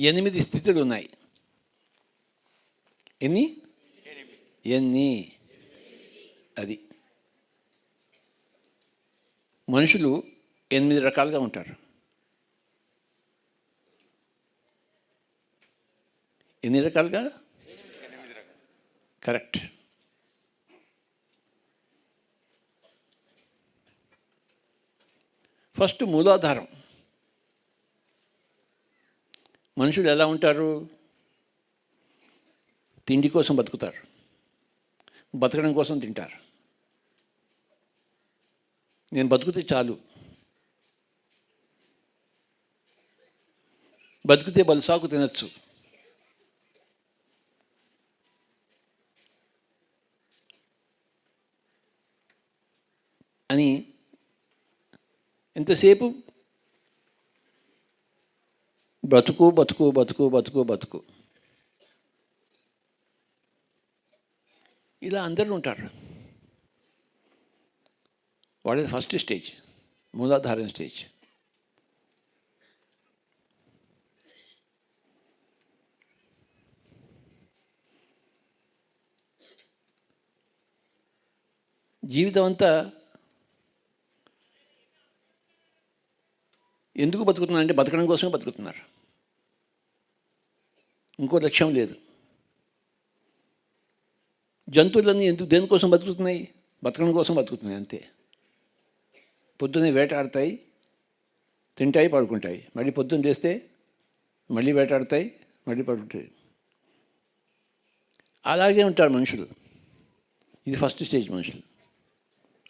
ఎనిమిది స్థితులు ఉన్నాయి. ఎన్ని? ఎన్ని? అది. మనుషులు ఎనిమిది రకాలుగా ఉంటారు. ఎన్ని రకాలుగా? కరెక్ట్. ఫస్ట్ మూలాధారం. మనుషులు ఎలా ఉంటారు? తిండి కోసం బతుకుతారు. బతకడం కోసం తింటారు. నేను బతుకుతే చాలు. బతికితే బలుసాకు తినచ్చు. అని ఎంతసేపు బతుకు బతుకు బతుకు బతుకు బతుకు. ఇలా అందరూ ఉంటారు. వాళ్ళది ఫస్ట్ స్టేజ్ మూలాధారణ స్టేజ్. జీవితం అంతా ఎందుకు బతుకుతున్నారు అంటే బతకడం కోసమే బతుకుతున్నారు. ఇంకో లక్ష్యం లేదు. జంతువులన్నీ ఎందుకు దేనికోసం బతుకుతున్నాయి? బతకడం కోసం బతుకుతున్నాయి అంతే. పొద్దున్నే వేటాడతాయి తింటాయి పడుకుంటాయి. మళ్ళీ పొద్దున్న చేస్తే మళ్ళీ వేటాడతాయి మళ్ళీ పడుకుంటాయి. అలాగే ఉంటారు మనుషులు. ఇది ఫస్ట్ స్టేజ్ మనుషులు.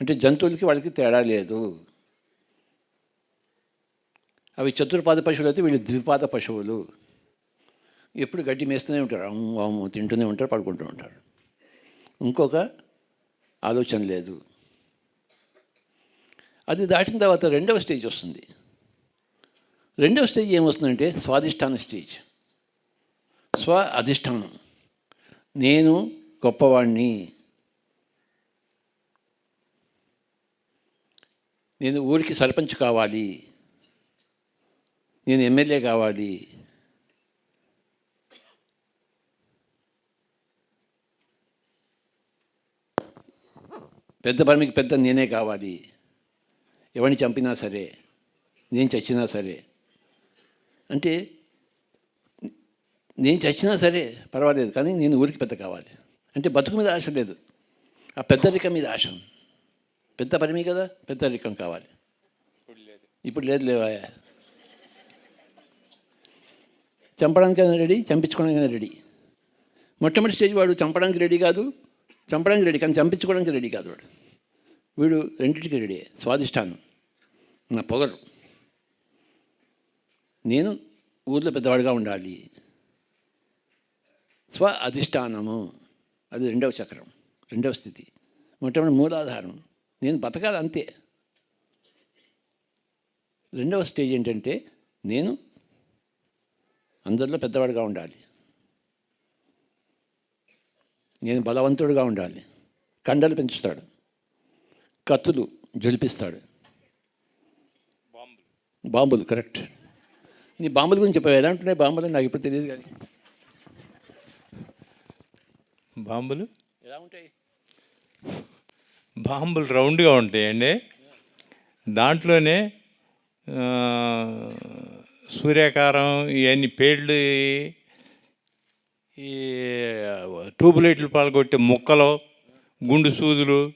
అంటే జంతువులకి వాళ్ళకి తేడా లేదు. అవి చతుర్పాద పశువులు అయితే వీళ్ళు ద్విపాద పశువులు. ఎప్పుడు గడ్డి మేస్తూనే ఉంటారు. అమ్మ తింటూనే ఉంటారు పడుకుంటూ ఉంటారు. ఇంకొక ఆలోచన లేదు. అది దాటిన తర్వాత రెండవ స్టేజ్ వస్తుంది. రెండవ స్టేజ్ ఏమొస్తుందంటే స్వాధిష్టాన స్టేజ్. స్వ అధిష్టానం. నేను గొప్పవాణ్ణి. నేను ఊరికి సర్పంచ్ కావాలి. నేను ఎమ్మెల్యే కావాలి. పెద్ద పనికి పెద్ద నేనే కావాలి. ఎవరిని చంపినా సరే నేను చచ్చినా సరే. అంటే నేను చచ్చినా సరే పర్వాలేదు కానీ నేను ఊరికి పెద్ద కావాలి. అంటే బతుకు మీద ఆశ లేదు. ఆ పెద్దరికం మీద ఆశ. పెద్ద పరిమి కదా పెద్దరికం కావాలి. ఇప్పుడు లేదు లేవా? చంపడానికైనా రెడీ చంపించుకోవడానికైనా రెడీ. మొట్టమొదటి స్టేజ్ వాడు చంపడానికి రెడీ కాదు. చంపడానికి రెడీ కానీ చంపించుకోవడానికి రెడీ కాదు వాడు. వీడు రెండింటికి రెడీ స్వాదిష్టానం నా పొగరు. నేను ఊర్లో పెద్దవాడిగా ఉండాలి. స్వ అధిష్టానము అది రెండవ చక్రం రెండవ స్థితి. మొట్టమొదటి మూలాధారం. నేను బతకాలి అంతే. రెండవ స్టేజ్ ఏంటంటే నేను అందరిలో పెద్దవాడిగా ఉండాలి. నేను బలవంతుడిగా ఉండాలి. కండలు పెంచుతాడు. కత్తులు జొలిపిస్తాడు బాంబులు కరెక్ట్. నీ బాంబుల గురించి చెప్పావు. ఎలా ఉంటున్నాయి బాంబులు? నాకు ఇప్పుడు తెలియదు కానీ. బాంబులు? ఎలా ఉంటాయి? బాంబులు రౌండ్గా ఉంటాయండి. దాంట్లోనే ఆ, సూర్యాకారం ఇవన్నీ పేర్లు ఈ ట్యూబ్ లైట్లు పాల్గొట్టే ముక్కలు గుండు సూదులు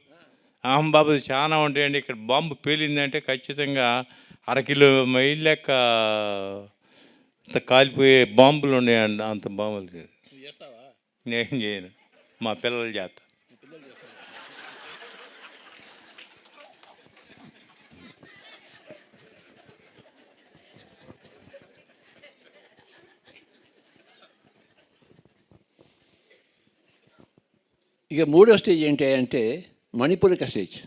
ఆహంబాబు చాలా ఉంటాయండి. ఇక్కడ బాంబు పేలిందంటే ఖచ్చితంగా అరకిలో మైల్ లెక్క కాలిపోయే బాంబులు ఉన్నాయండి అంత బాంబులు. నేను చేయను. మా పిల్లలు చేస్తారు. ఇక మూడో స్టేజ్ ఏంటి అంటే మణిపూరక స్టేజ్.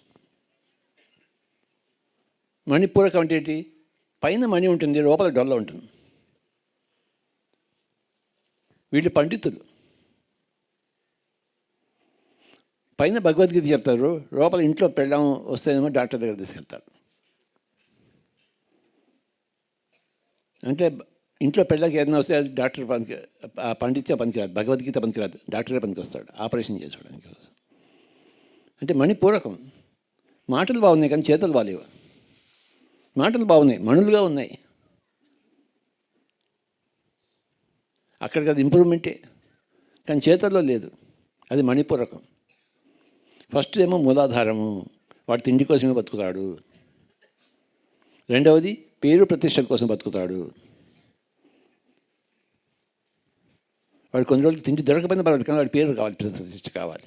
మణిపూరకం అంటే ఏంటి? పైన మణి ఉంటుంది లోపల డొల్ల ఉంటుంది. వీళ్ళు పండితులు. పైన భగవద్గీత చెప్తారు లోపల ఇంట్లో పెళ్ళం వస్తేనేమో డాక్టర్ దగ్గర తీసుకెళ్తారు. అంటే ఇంట్లో పెళ్ళకి ఏదైనా వస్తే అది డాక్టర్ పనికి పండితే పనికిరాదు భగవద్గీత పనికిరాదు డాక్టరే పనికి వస్తాడు ఆపరేషన్ చేసుకోవడానికి అంటే మణిపూరకం మాటలు బాగున్నాయి కానీ చేతులు బాగాలేవు మాటలు బాగున్నాయి మణులుగా ఉన్నాయి. అక్కడికి అది ఇంప్రూవ్మెంటే. కానీ చేతుల్లో లేదు. అది మణిపూరకం ఫస్ట్ ఏమో మూలాధారము వాడు తిండి కోసమే బతుకుతాడు. రెండవది పేరు ప్రతిష్టల కోసం బతుకుతాడు. వాడు కొన్ని రోజులు తిండి దొరకపోయినా పర్వాలేదు కానీ వాడి పేరు కావాలి ప్రతిష్ట కావాలి.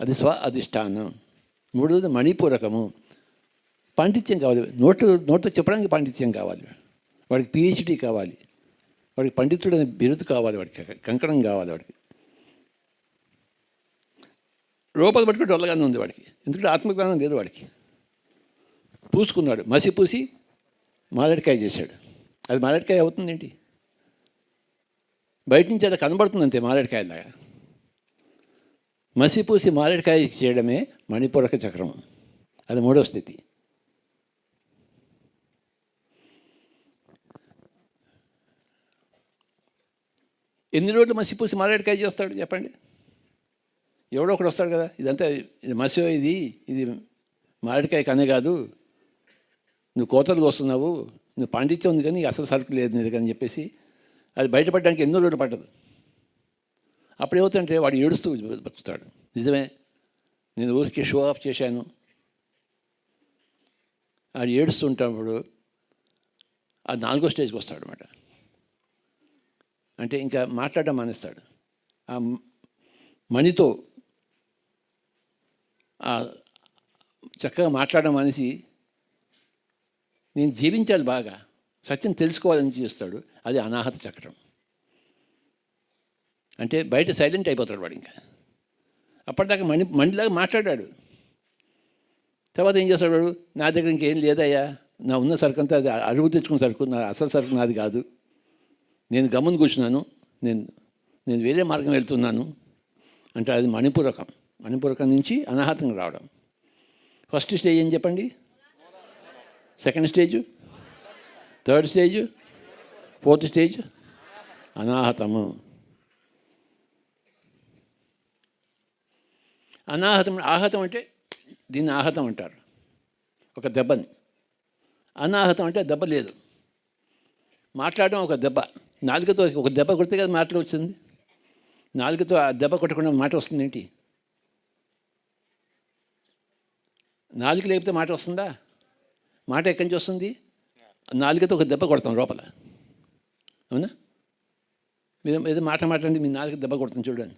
అది స్వ అధిష్టానం. మూడోది మణిపూరకము. పాండిత్యం కావాలి. నోటు నోటు చెప్పడానికి పాండిత్యం కావాలి. వాడికి పిహెచ్డి కావాలి. వాడికి పండితుడు అనే బిరుదు కావాలి వాడికి కంకణం కావాలి వాడికి. రూపాయలు పట్టుకుంటే వల్లగానే ఉంది వాడికి. ఎందుకంటే ఆత్మజ్ఞానం లేదు వాడికి. పూసుకున్నాడు. మసి పూసి మారేడుకాయ చేశాడు. అది మారేడుకాయ అవుతుందేంటి? బయట నుంచి అది కనబడుతుంది అంతే మారేడుకాయలాగా మసి పూసి మారేడుకాయ చేయడమే మణిపూరక చక్రం. అది మూడవ స్థితి. ఎన్ని రోజులు మసిపూసి మారేడుకాయ చేస్తాడు చెప్పండి? ఎవడో ఒకడు వస్తాడు కదా. ఇదంతా ఇది మసో ఇది ఇది మారేడుకాయ కనే కాదు. నువ్వు కోతలు వస్తున్నావు నువ్వు పాండిత్యం ఉంది కానీ అసలు సరుకు లేదు కానీ అని చెప్పేసి అది బయటపడడానికి ఎన్నో రోజులు పట్టదు అప్పుడు ఏమవుతుందంటే వాడు ఏడుస్తూ బతుకుతాడు. నిజమే నేను ఊరికి షో ఆఫ్ చేశాను. అది ఏడుస్తుంటప్పుడు ఆ నాలుగో స్టేజ్కి వస్తాడు అనమాట అంటే ఇంకా మాట్లాడడం మానేస్తాడు. ఆ మణితో చక్కగా మాట్లాడడం మానేసి నేను జీవించాలి బాగా. సత్యం తెలుసుకోవాలని చేస్తాడు అది అనాహత చక్రం. అంటే బయట సైలెంట్ అయిపోతాడు వాడు ఇంకా. అప్పటిదాకా మణి మణిలాగా మాట్లాడాడు. తర్వాత ఏం చేస్తాడు వాడు? నా దగ్గర ఇంకేం లేదయ్యా. నా ఉన్న సరుకు అంతా అది అరువు తెచ్చుకున్న సరుకు నా అసలు సరుకు నాది కాదు. నేను గమ్మున కూర్చున్నాను. నేను నేను వేరే మార్గం వెళ్తున్నాను అంటే అది మణిపూరకం. మణిపూరకం నుంచి అనాహతంగా రావడం. ఫస్ట్ స్టేజ్ ఏం చెప్పండి? Second stage? Third stage fourth stage అనాహతము. అనాహతం ఆహతం అంటే దీన్ని ఆహతం అంటారు. ఒక దెబ్బని. అనాహతం అంటే దెబ్బ లేదు. మాట్లాడడం ఒక దెబ్బ. నాలుగతో ఒక దెబ్బ కొడితే కదా మాటలు వచ్చింది? నాలుగతో ఆ దెబ్బ కొట్టకుండా మాట వస్తుంది ఏంటి? నాలుగు లేకపోతే మాట వస్తుందా? మాట ఎక్కడి నుంచి వస్తుంది? నాలుగతో ఒక దెబ్బ కొడతాం లోపల. అవునా? మీరు ఏదో మాట మాట్లాడి మీ నాలుగు దెబ్బ కొడతాం చూడండి.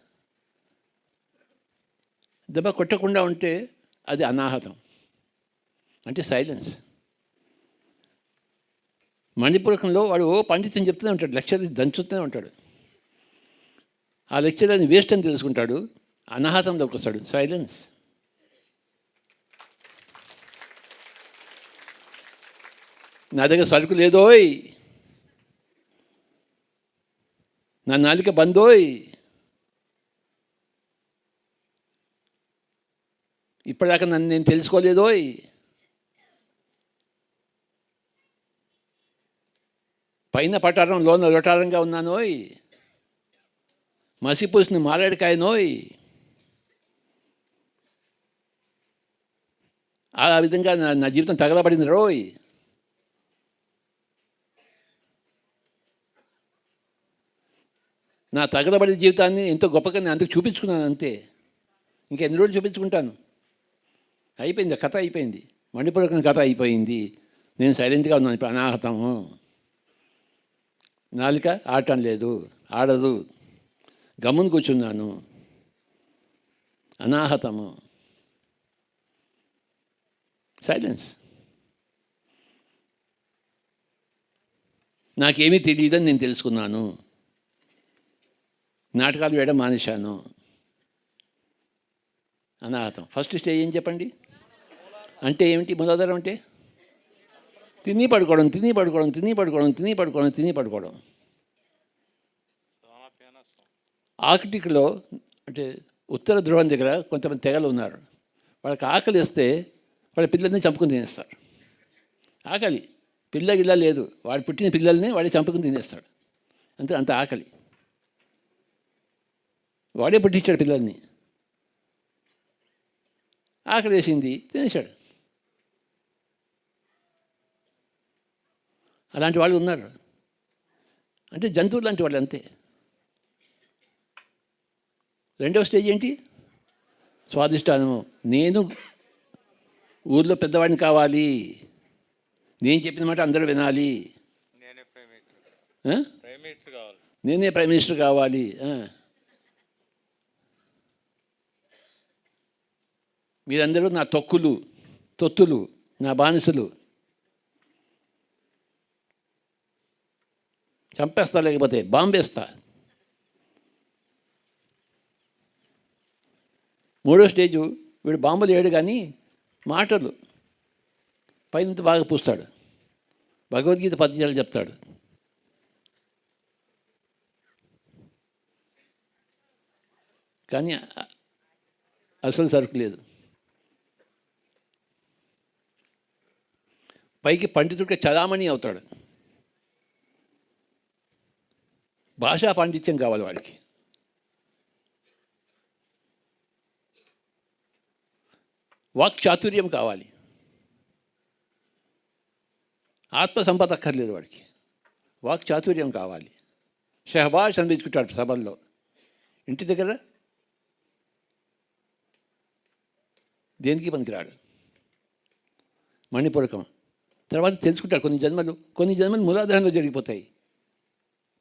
దెబ్బ కొట్టకుండా ఉంటే అది అనాహతం. అంటే సైలెన్స్. మణిపూరకంలో వాడు ఓ పండితం చెప్తూనే ఉంటాడు లెక్చర్ దంచుతూనే ఉంటాడు. ఆ లెక్చర్ అని వేస్ట్ అని తెలుసుకుంటాడు అనాహతంలోకి వస్తాడు సైలెన్స్. నా దగ్గర సరుకు లేదోయ్ నా నాలిక బందోయ్. ఇప్పటిదాకా నన్ను నేను తెలుసుకోలేదోయ్. పైన పటారం లోన లొటారంగా ఉన్నానోయ్. మసిపూసిన మారేడుకాయనోయ్. ఆ విధంగా నా నా జీవితం తగలబడింది రోయ్. నా తగలబడిన జీవితాన్ని ఎంతో గొప్పగా నేను అందుకు చూపించుకున్నాను అంతే. ఇంకెన్ని రోజులు చూపించుకుంటాను? అయిపోయింది కథ అయిపోయింది. మణిపూరకం కథ అయిపోయింది. నేను సైలెంట్గా ఉన్నాను ఇప్పుడు అనాహతము నాలుక ఆడటం లేదు ఆడదు. గమ్మున కూర్చున్నాను. అనాహతము సైలెన్స్. నాకేమీ తెలియదని నేను తెలుసుకున్నాను. నాటకాలు వేయడం మానేశాను. అనాహతం ఫస్ట్ స్టేజ్ ఏం చెప్పండి? అంటే ఏమిటి? మూలాధారం అంటే? తిని పడుకోవడం తిని పడుకోవడం తిని పడుకోవడం తిని పడుకోవడం తిని పడుకోవడం. ఆర్కిటిక్లో అంటే ఉత్తర ధ్రువం దగ్గర కొంతమంది తెగలు ఉన్నారు. వాళ్ళకి ఆకలి వేస్తే వాళ్ళ పిల్లల్ని చంపుకుని తినేస్తారు. ఆకలి. పిల్ల గిల్ల లేదు. వాడు పుట్టిన పిల్లల్ని వాడే చంపుకుని తినేస్తాడు. అంతే అంత ఆకలి. వాడే పుట్టించాడు పిల్లల్ని. ఆకలి వేసింది తినేశాడు. అలాంటి వాళ్ళు ఉన్నారు. అంటే జంతువులు లాంటి వాళ్ళు అంతే. రెండవ స్టేజ్ ఏంటి? స్వాదిష్టానము నేను ఊర్లో పెద్దవాడిని కావాలి. నేను చెప్పిన మాట అందరూ వినాలి. నేనే ప్రైమ్ మినిస్టర్. ఆ? ప్రైమ్ మినిస్టర్ కావాలి నేనే ప్రైమ్ మినిస్టర్ కావాలి ఆ. మీరందరూ నా తొక్కులు తొత్తులు నా బానిసలు. చంపేస్తా లేకపోతే బాంబేస్తా. మూడో స్టేజు వీడు బాంబులు వేయడు కానీ మాటలు. పైనంత బాగా పూస్తాడు. భగవద్గీత పద్యాలు చెప్తాడు. కానీ అసలు సరుకు లేదు. పైకి పండితుడికి చలామణి అవుతాడు. భాషా పాండిత్యం కావాలి వాడికి. వాక్ చాతుర్యం కావాలి. ఆత్మ సంపద అక్కర్లేదు వాడికి. వాక్ చాతుర్యం కావాలి. షహబాష్ అనిపించుకుంటాడు సభల్లో. ఇంటి దగ్గర దేనికి పనికిరాడు? మణిపూరకం. తర్వాత తెలుసుకుంటాడు కొన్ని జన్మలు కొన్ని జన్మలు మూలాధారంలో జరిగిపోతాయి.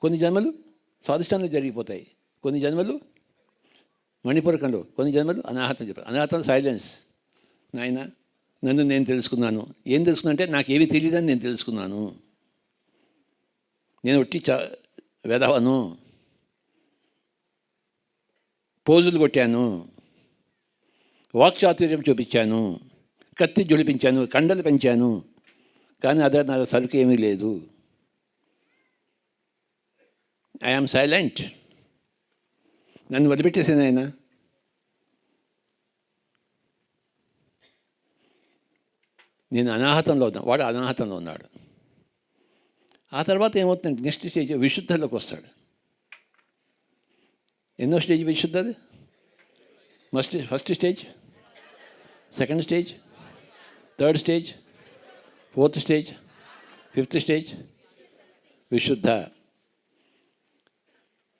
కొన్ని జన్మలు స్వాదిష్టంలో జరిగిపోతాయి. కొన్ని జన్మలు మణిపూరకంలో కొన్ని జన్మలు అనాహతం చెప్పారు అనాహతం సైలెన్స్ నాయన నన్ను నేను తెలుసుకున్నాను. ఏం తెలుసుకున్నా అంటే నాకు ఏవి తెలియదని నేను తెలుసుకున్నాను. నేను ఒట్టి చ వెదవను పోజులు కొట్టాను. వాక్చాతుర్యం చూపించాను. కత్తి జొలిపించాను కండలు పెంచాను. కానీ అదే నా సరుకు ఏమీ లేదు. ఐఆమ్ సైలెంట్ నన్ను వదిలిపెట్టేసాను ఆయన. నేను అనాహతంలో ఉన్నాను వాడు అనాహతంలో ఉన్నాడు. ఆ తర్వాత ఏమవుతుందంటే నెక్స్ట్ స్టేజ్ విశుద్ధలోకి వస్తాడు. ఎన్నో stage విశుద్ధది first first stage second stage third stage fourth stage fifth stage విశుద్ధ.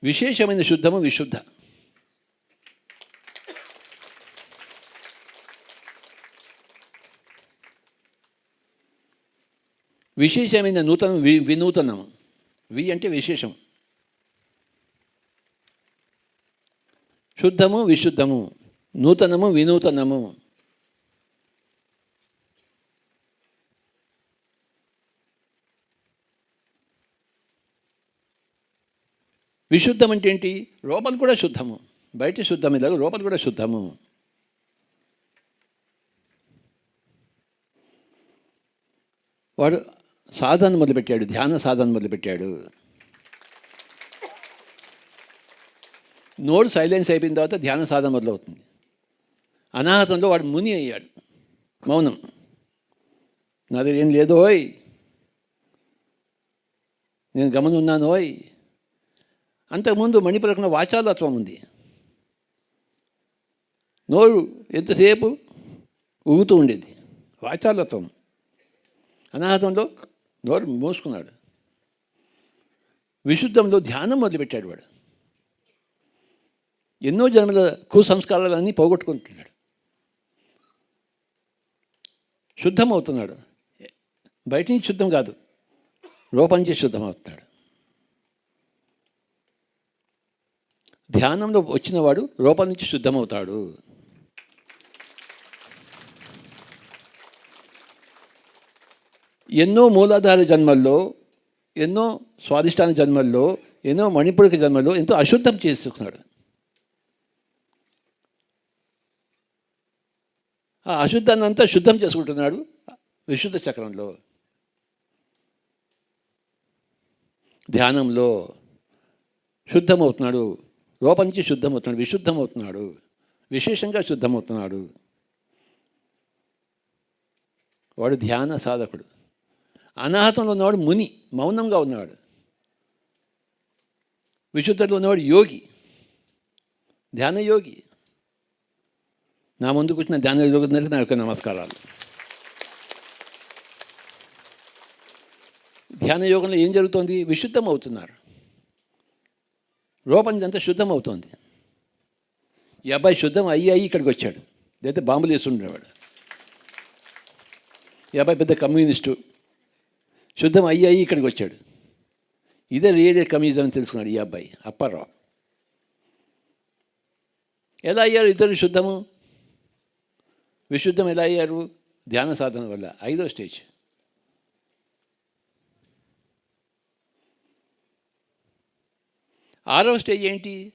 విశేషమైన శుద్ధము విశుద్ధ. విశేషమైన నూతనం వి వినూతనము. వి అంటే విశేషం శుద్ధము విశుద్ధము. నూతనము వినూతనము. విశుద్ధం అంటే ఏంటి లోపల కూడా శుద్ధము. బయట శుద్ధం ఇలాగ లోపల కూడా శుద్ధము. వాడు సాధన మొదలుపెట్టాడు ధ్యాన సాధన మొదలుపెట్టాడు. నోరు సైలెన్స్ అయిపోయిన తర్వాత ధ్యాన సాధన మొదలవుతుంది. అనాహతంలో వాడు ముని అయ్యాడు. మౌనం. నా దగ్గర ఏం లేదు ఓయ్. నేను గమనున్నాను ఓయ్. అంతకుముందు మణిపురకున్న వాచాలత్వం ఉంది. నోరు ఎంతసేపు ఊగుతూ ఉండేది. వాచాలత్వం. అనాహతంలో నోరు మూసుకున్నాడు. విశుద్ధంలో ధ్యానం మొదలుపెట్టాడు వాడు. ఎన్నో జన్మల కుసంస్కారాలన్నీ పోగొట్టుకుంటున్నాడు. శుద్ధం అవుతున్నాడు బయట నుంచి శుద్ధం కాదు. లోపం చేసి శుద్ధం అవుతున్నాడు ధ్యానంలో వచ్చినవాడు రూపం నుంచి శుద్ధమవుతాడు. ఎన్నో మూలాధార జన్మల్లో ఎన్నో స్వాదిష్టాన జన్మల్లో ఎన్నో మణిపురిక జన్మల్లో ఎంతో అశుద్ధం చేసుకున్నాడు ఆ అశుద్ధాన్ని అంతా శుద్ధం చేసుకుంటున్నాడు విశుద్ధ చక్రంలో. ధ్యానంలో శుద్ధమవుతున్నాడు. లోపల నుంచి శుద్ధమవుతున్నాడు విశుద్ధమవుతున్నాడు విశేషంగా శుద్ధమవుతున్నాడు. వాడు ధ్యాన సాధకుడు. అనాహతంలో ఉన్నవాడు ముని మౌనంగా ఉన్నవాడు విశుద్ధంలో ఉన్నవాడు యోగి ధ్యాన యోగి. నా ముందుకు వచ్చిన ధ్యాన యోగి నా యొక్క నమస్కారాలు. ధ్యాన యోగంలో ఏం జరుగుతోంది? విశుద్ధం అవుతున్నారు లోపంచంతా శుద్ధం అవుతోంది ఈ అబ్బాయి శుద్ధం అయ్యి అయ్యి ఇక్కడికి వచ్చాడు. లేదా బాంబులు వేస్తుండేవాడు ఈ అబ్బాయి పెద్ద కమ్యూనిస్టు. శుద్ధం అయ్యి అయ్యి ఇక్కడికి వచ్చాడు. ఇదే రియల్ కమ్యూనిజం అని తెలుసుకున్నాడు ఈ అబ్బాయి అప్పారావు. ఎలా అయ్యారు ఇద్దరు శుద్ధము? విశుద్ధం ఎలా అయ్యారు? ధ్యాన సాధన వల్ల ఐదో స్టేజ్. ఆరవ స్టేజ్ ఏంటి?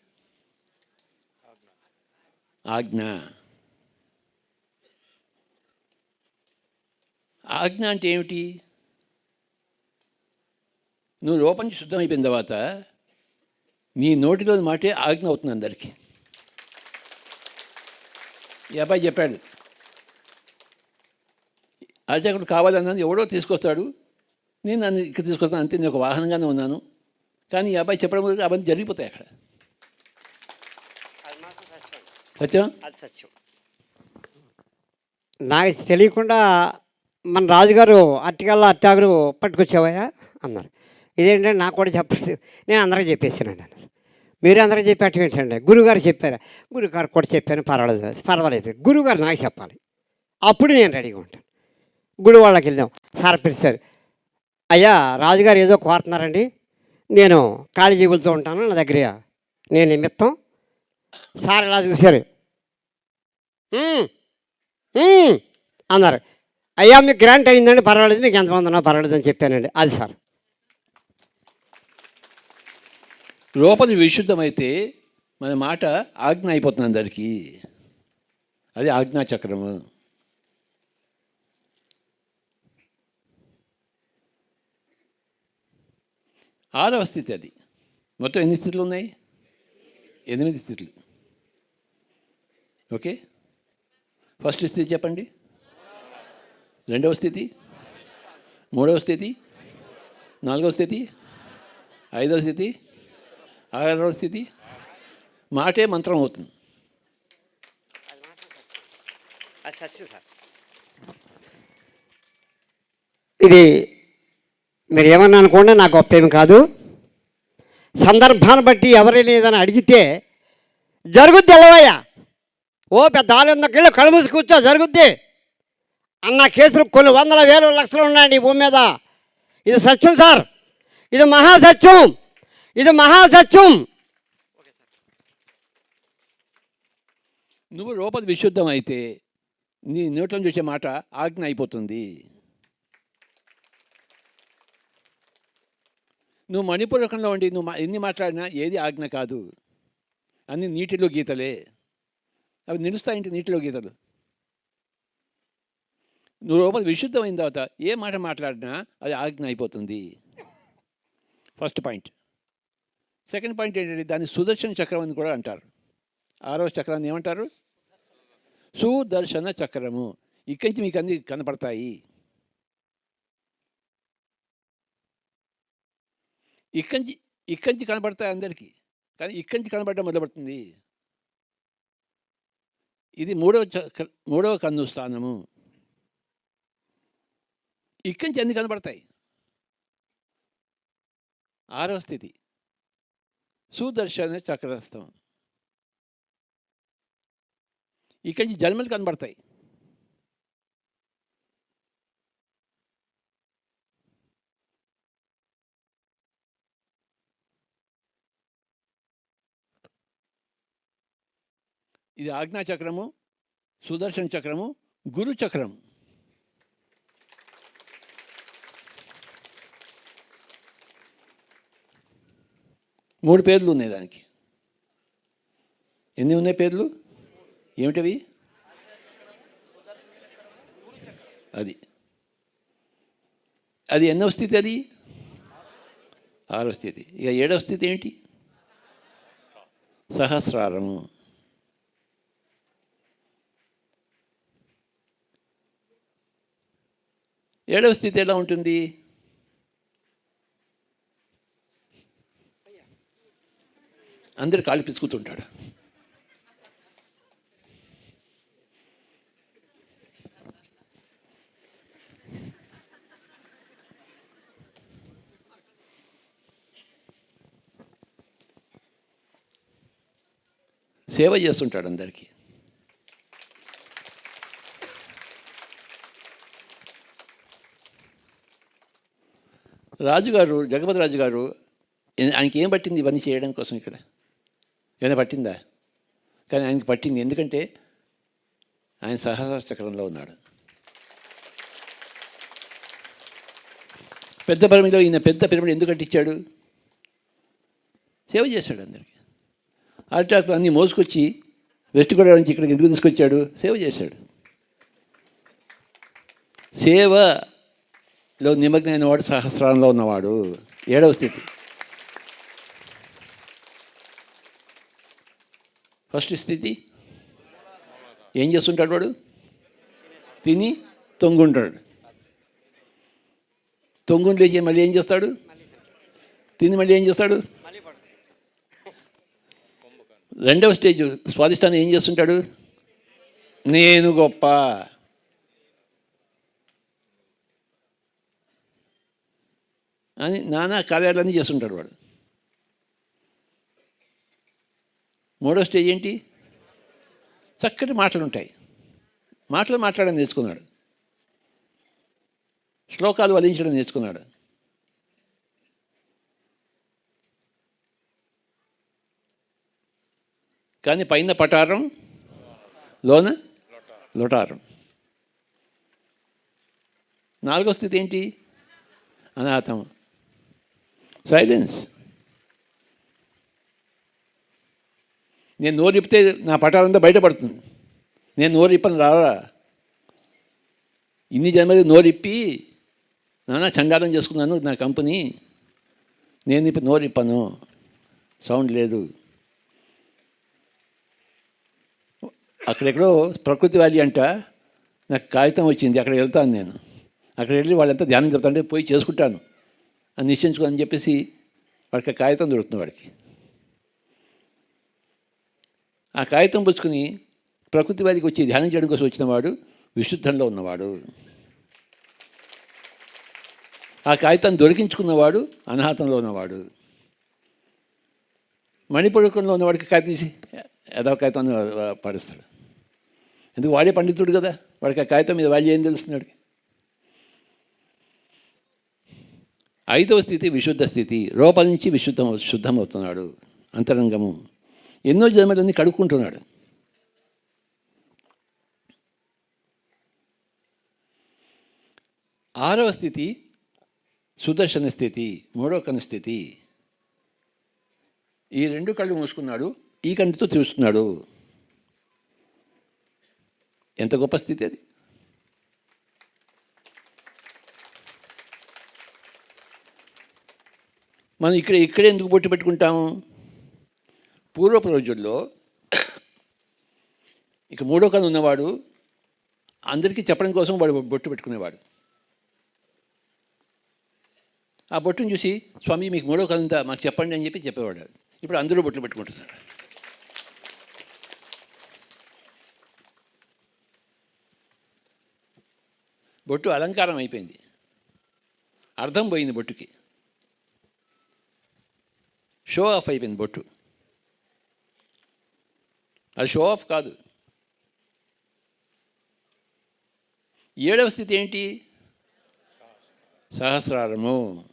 ఆజ్ఞ. ఆజ్ఞ అంటే ఏమిటి? నువ్వు లోపం శుద్ధం అయిపోయిన తర్వాత నీ నోటిలో మాటే ఆజ్ఞ అవుతుంది అందరికీ. ఈ అబ్బాయి చెప్పాడు అర్చకుడు కావాలన్నాను ఎవడో తీసుకొస్తాడు నేను నన్ను ఇక్కడ తీసుకొస్తాను అంతే నేను ఒక వాహనంగానే ఉన్నాను. కానీ ఈ అబ్బాయి చెప్పడం అవన్నీ జరిగిపోతాయి అక్కడ. సత్యం. సత్యం? అది సత్యం. నాకు తెలియకుండా మన రాజుగారు అట్టికల్లా అట్టాగురు పట్టుకొచ్చావయ్యా? అన్నారు. ఇదేంటంటే నాకు కూడా చెప్పలేదు. నేను అందరికీ చెప్పేసానండి అన్నారు. మీరు అందరికీ చెప్పి అట్టు ఏంటండి గురుగారు చెప్పారా. గురుగారు కూడా చెప్పాను పర్వాలేదు పర్వాలేదు. గురుగారు నాకు చెప్పాలి. అప్పుడు నేను రెడీగా ఉంటాను. గుడి వాళ్ళకి వెళ్ళాం సార్ పిలిచారు అయ్యా రాజుగారు ఏదో కోరుతున్నారండి. నేను ఖాళీ జీవులతో ఉంటాను నా దగ్గర. నేను నిమిత్తం సార్ ఇలా చూశారు? అన్నారు. అయ్యా మీకు గ్రాంట్ అయిందండి పర్వాలేదు మీకు ఎంతమంది ఉన్నా పర్వాలేదు అని చెప్పానండి. అది సార్. లోపలి విశుద్ధమైతే మన మాట ఆజ్ఞ అయిపోతుంది అందరికీ అది ఆజ్ఞాచక్రము. ఆరవ స్థితి అది. మొత్తం ఎన్ని స్థితులు ఉన్నాయి? ఎనిమిది స్థితులు. ఓకే? ఫస్ట్ స్థితి చెప్పండి. రెండవ స్థితి? మూడవ స్థితి? నాలుగవ స్థితి? ఐదవ స్థితి? ఆరవ స్థితి? మాటే మంత్రం అవుతుంది. ఇది మీరు ఏమన్నా అనుకోండి నాకు గొప్ప ఏమి కాదు. సందర్భాన్ని బట్టి ఎవరైనా ఏదైనా అడిగితే జరుగుద్ది ఎలవయ్యా ఓ పెద్ద ఆనందకిళ్ళు కళ్ళు కూర్చో జరుగుద్ది. అన్న కేసులు కొన్ని వందల వేల లక్షలు ఉన్నాయండి ఈ భూమి మీద. ఇది సత్యం సార్. ఇది మహాసత్యం. ఇది మహాసత్యం. నువ్వు లోపల విశుద్ధం అయితే నీ నోట్లో చూసే మాట ఆజ్ఞ అయిపోతుంది. నువ్వు మణిపూర్వకంలో ఉండి నువ్వు ఎన్ని మాట్లాడినా ఏది ఆజ్ఞ కాదు. అన్ని నీటిలో గీతలే. అవి నిలుస్తాయంటే నీటిలో గీతలు. నువ్వు లోపల విశుద్ధమైన తర్వాత ఏ మాట మాట్లాడినా అది ఆజ్ఞ అయిపోతుంది. ఫస్ట్ పాయింట్ సెకండ్ పాయింట్ ఏంటంటే దాన్ని సుదర్శన చక్రం అని కూడా అంటారు. ఆరో చక్రాన్ని ఏమంటారు? సుదర్శన చక్రము. ఇక్కడి నుంచి మీకు అన్ని కనపడతాయి. ఇక్కడి నుంచి ఇక్కడి నుంచి కనబడతాయి అందరికీ. కానీ ఇక్కడి నుంచి కనబడడం మొదలుపడుతుంది. ఇది మూడవ చక్ర మూడవ కన్ను స్థానము. ఇక్కడి నుంచి అన్ని కనబడతాయి. ఆరవ స్థితి. సుదర్శన చక్రస్థం. ఇక్కడి నుంచి జన్మలు కనబడతాయి. ఇది ఆజ్ఞా చక్రము సుదర్శన చక్రము గురు చక్రం మూడు పేర్లు ఉన్నాయి దానికి. ఎన్ని ఉన్నాయి పేర్లు? ఏమిటవి? అది. అది ఎన్నవ స్థితి అది? ఆరవ స్థితి. ఇక ఏడవ స్థితి ఏంటి సహస్రారము. ఏడవ స్థితి ఎలా ఉంటుంది? అందరు కాళ్ళు పిసుకుతుంటాడు. సేవ చేస్తుంటాడు అందరికీ. రాజుగారు జగపతి రాజు గారు ఆయనకి ఏం పట్టింది ఇవన్నీ చేయడం కోసం ఇక్కడ? ఏమైనా పట్టిందా? కానీ ఆయనకి పట్టింది ఎందుకంటే ఆయన సహస్ర చక్రంలో ఉన్నాడు. పెద్ద పిరమిలో ఈయన పెద్ద పిరమిడ్ ఎందుకు కట్టించాడు? సేవ చేశాడు అందరికీ. అరిటాకులు అన్నీ మోసుకొచ్చి వెస్ట్ గోదావరి నుంచి ఇక్కడికి ఎందుకు తీసుకొచ్చాడు? సేవ చేశాడు. సేవ లో నిమగ్నమైన వాడు సహస్రంలో ఉన్నవాడు. ఏడవ స్థితి. ఫస్ట్ స్థితి ఏం చేస్తుంటాడు వాడు? తిని తొంగుంటాడు. తొంగుని లేచి మళ్ళీ ఏం చేస్తాడు? తిని మళ్ళీ ఏం చేస్తాడు? రెండవ స్టేజ్ స్వాదిష్టాన్ని ఏం చేస్తుంటాడు? నేను గొప్ప. అని నానా కార్యాలన్నీ చేస్తుంటాడు వాడు మూడో స్టేజ్ ఏంటి? చక్కటి మాటలు ఉంటాయి. మాటలు మాట్లాడడం నేర్చుకున్నాడు. శ్లోకాలు వధించడం నేర్చుకున్నాడు. కానీ పైన పటారం లోన లొటారం. నాలుగో స్థితి ఏంటి? అనాథం సైలెన్స్. నేను నోరు ఇప్పితే నా పటాలంతా బయటపడుతుంది. నేను నోరు ఇప్పను రారా? ఇన్ని జన్మది నోరు ఇప్పి నానా చండాలం చేసుకున్నాను నా కంపెనీ. నేను ఇప్పుడు నోరు ఇప్పను సౌండ్ లేదు. అక్కడెక్కడో ప్రకృతి వ్యాలీ అంట. నాకు కాగితం వచ్చింది. అక్కడ వెళ్తాను నేను. అక్కడ వెళ్ళి వాళ్ళంతా ధ్యానం చెప్తాంటే పోయి చేసుకుంటాను. నిశ్చయించుకోని చెప్పేసి వాడికి కాగితం దొరుకుతుంది వాడికి. ఆ కాగితం పుచ్చుకుని ప్రకృతి వారికి వచ్చి ధ్యానం చేయడం కోసం వచ్చిన వాడు విశుద్ధంలో ఉన్నవాడు. ఆ కాగితం దొరికించుకున్నవాడు అనాహతంలో ఉన్నవాడు. మణిపురకంలో ఉన్నవాడికి కాగితం తీసి ఏదో కాగితం పడుస్తాడు ఎందుకు వాడే పండితుడు కదా? వాడికి ఆ కాగితం మీద వాల్యూ ఏం తెలుస్తున్నాడు ఐదవ స్థితి విశుద్ధ స్థితి. లోపల నుంచి విశుద్ధం శుద్ధమవుతున్నాడు అంతరంగము. ఎన్నో జన్మలన్నీ కడుక్కుంటున్నాడు. ఆరవ స్థితి సుదర్శన స్థితి మూడవ కన్ను స్థితి. ఈ రెండు కళ్ళు మూసుకున్నాడు ఈ కంటితో చూస్తున్నాడు. ఎంత గొప్ప స్థితి అది. మనం ఇక్కడ ఇక్కడే ఎందుకు బొట్టు పెట్టుకుంటాము? పూర్వపు రోజుల్లో ఇక మూడో కన్ను ఉన్నవాడు అందరికీ చెప్పడం కోసం వాడు బొట్టు పెట్టుకునేవాడు. ఆ బొట్టును చూసి స్వామి మీకు మూడో కన్ను ఉందా? మాకు చెప్పండి అని చెప్పి చెప్పేవాడు. ఇప్పుడు అందరూ బొట్లు పెట్టుకుంటున్నారు. బొట్టు అలంకారం అయిపోయింది. అర్థం పోయింది బొట్టుకి. షో ఆఫ్ అయిపోయింది బొట్టు. అది షో ఆఫ్ కాదు. ఏడవ స్థితి ఏంటి? సహస్రారము.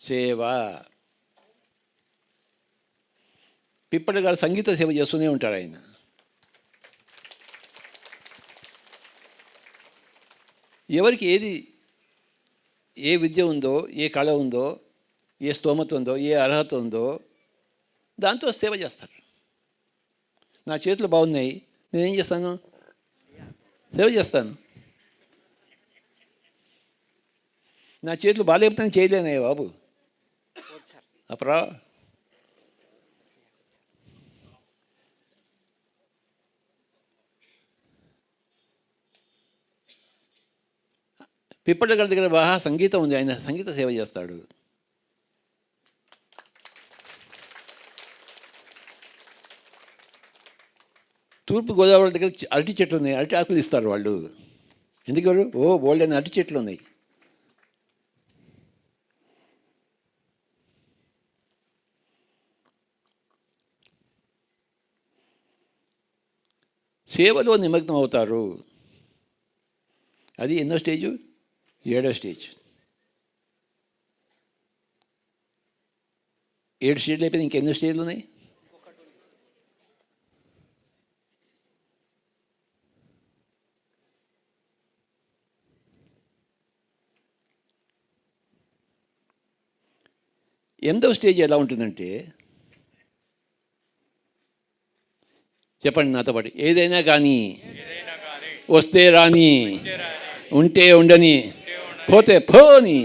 సేవ. పిప్పటి గారు సంగీత సేవ చేస్తూనే ఉంటారు ఆయన. ఎవరికి ఏది ఏ విద్య ఉందో ఏ కళ ఉందో ఏ స్తోమత ఉందో ఏ అర్హత ఉందో దాంతో సేవ చేస్తారు. నా చేతులు బాగున్నాయి నేనేం చేస్తాను? సేవ చేస్తాను. నా చేతులు బాగాలేకపోతే నేను చేయలేనయ్య బాబు. అప్పుడా? పిప్పటి గారి దగ్గర బాగా సంగీతం ఉంది ఆయన సంగీత సేవ చేస్తాడు. తూర్పు గోదావరి దగ్గర అరటి చెట్లు ఉన్నాయి. అరటి ఆకులు ఇస్తారు వాళ్ళు. ఎందుకు ఓ బోల్డ్ అని అరటి చెట్లు ఉన్నాయి. సేవలో నిమగ్నం అవుతారు. అది ఎన్నో స్టేజు? ఏడో స్టేజ్. ఏడు స్టేజ్లు అయిపోయింది ఇంకెన్నో స్టేజ్లు ఉన్నాయి? ఎనిమిదవ స్టేజ్ ఎలా ఉంటుందంటే చెప్పండి నాతో పాటు ఏదైనా కానీ వస్తే రాని ఉంటే ఉండని పోతే పోని.